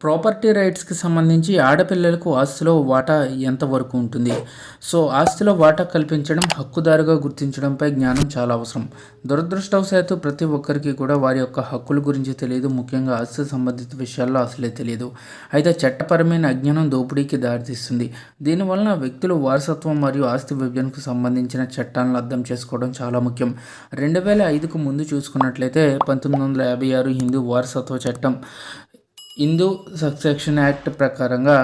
Property రైట్స్కి సంబంధించి ఆడపిల్లలకు ఆస్తిలో వాటా ఎంతవరకు ఉంటుంది? సో ఆస్తిలో వాటా కల్పించడం హక్కుదారుగా గుర్తించడంపై జ్ఞానం చాలా అవసరం. దురదృష్టవశాత్తు ప్రతి ఒక్కరికి కూడా వారి యొక్క హక్కుల గురించి తెలియదు. ముఖ్యంగా ఆస్తి సంబంధిత విషయాల్లో అసలే తెలియదు. అయితే చట్టపరమైన అజ్ఞానం దోపిడీకి దారితీస్తుంది. దీనివలన వ్యక్తులు వారసత్వం మరియు ఆస్తి విభజనకు సంబంధించిన చట్టాలను అర్థం చేసుకోవడం చాలా ముఖ్యం. రెండు వేల ఐదుకు ముందు చూసుకున్నట్లయితే పంతొమ్మిది వందల యాభై ఆరు హిందూ వారసత్వ చట్టం హిందూ సబ్సెక్షన్ యాక్ట్ ప్రకారంగా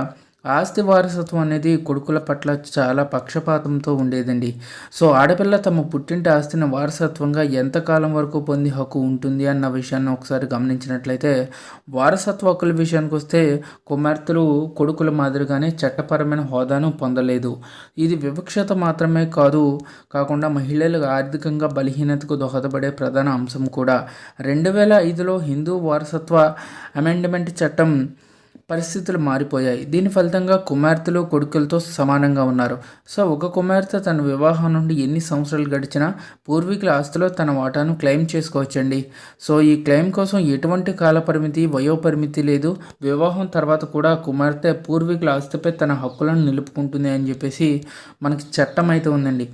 ఆస్తి వారసత్వం అనేది కొడుకుల పట్ల చాలా పక్షపాతంతో ఉండేదండి. సో ఆడపిల్ల తమ పుట్టింటి ఆస్తిని వారసత్వంగా ఎంతకాలం వరకు పొంది హక్కు ఉంటుంది అన్న విషయాన్ని ఒకసారి గమనించినట్లయితే వారసత్వ హక్కుల విషయానికి వస్తే కుమార్తెలు కొడుకుల మాదిరిగానే చట్టపరమైన హోదాను పొందలేదు. ఇది వివక్షత మాత్రమే కాదు కాకుండా మహిళలు ఆర్థికంగా బలహీనతకు దోహదపడే ప్రధాన అంశం కూడా. రెండు వేల ఐదులో హిందూ వారసత్వ అమెండ్మెంట్ చట్టం పరిస్థితులు మారిపోయాయి. దీని ఫలితంగా కుమార్తెలు కొడుకులతో సమానంగా ఉన్నారు. సో ఒక కుమార్తె తన వివాహం నుండి ఎన్ని సంవత్సరాలు గడిచినా పూర్వీకుల ఆస్తిలో తన వాటాను క్లెయిమ్ చేసుకోవచ్చండి. సో ఈ క్లెయిమ్ కోసం ఎటువంటి కాలపరిమితి వయోపరిమితి లేదు. వివాహం తర్వాత కూడా కుమార్తె పూర్వీకుల ఆస్తిపై తన హక్కులను నిలుపుకుంటుంది అని చెప్పేసి మనకి చట్టం అయితే ఉందండి.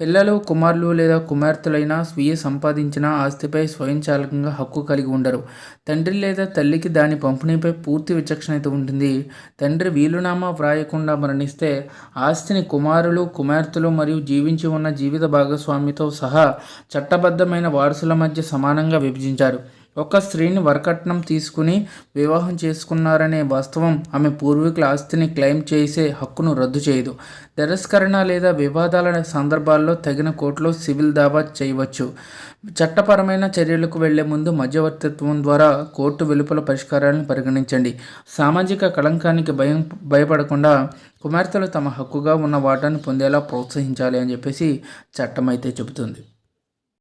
పిల్లలు కుమారులు లేదా కుమార్తెలైనా స్వీయ సంపాదించిన ఆస్తిపై స్వయంచాలకంగా హక్కు కలిగి ఉండరు. తండ్రి లేదా తల్లికి దాని పంపిణీపై పూర్తి విచక్షణ అయితే ఉంటుంది. తండ్రి వీలునామా వ్రాయకుండా మరణిస్తే ఆస్తిని కుమారులు కుమార్తెలు మరియు జీవించి ఉన్న జీవిత భాగస్వామితో సహా చట్టబద్ధమైన వారసుల మధ్య సమానంగా విభజించారు. ఒక స్త్రీని వరకట్నం తీసుకుని వివాహం చేసుకున్నారనే వాస్తవం ఆమె పూర్వీకుల ఆస్తిని క్లెయిమ్ చేసే హక్కును రద్దు చేయదు. తిరస్కరణ లేదా వివాదాల సందర్భాల్లో తగిన కోర్టులో సివిల్ దావా చేయవచ్చు. చట్టపరమైన చర్యలకు వెళ్ళే ముందు మధ్యవర్తిత్వం ద్వారా కోర్టు వెలుపల పరిష్కారాలను పరిగణించండి. సామాజిక కళంకానికి భయం భయపడకుండా కుమార్తెలు తమ హక్కుగా ఉన్న వాటాన్ని పొందేలా ప్రోత్సహించాలి అని చెప్పేసి చట్టం అయితే చెబుతుంది.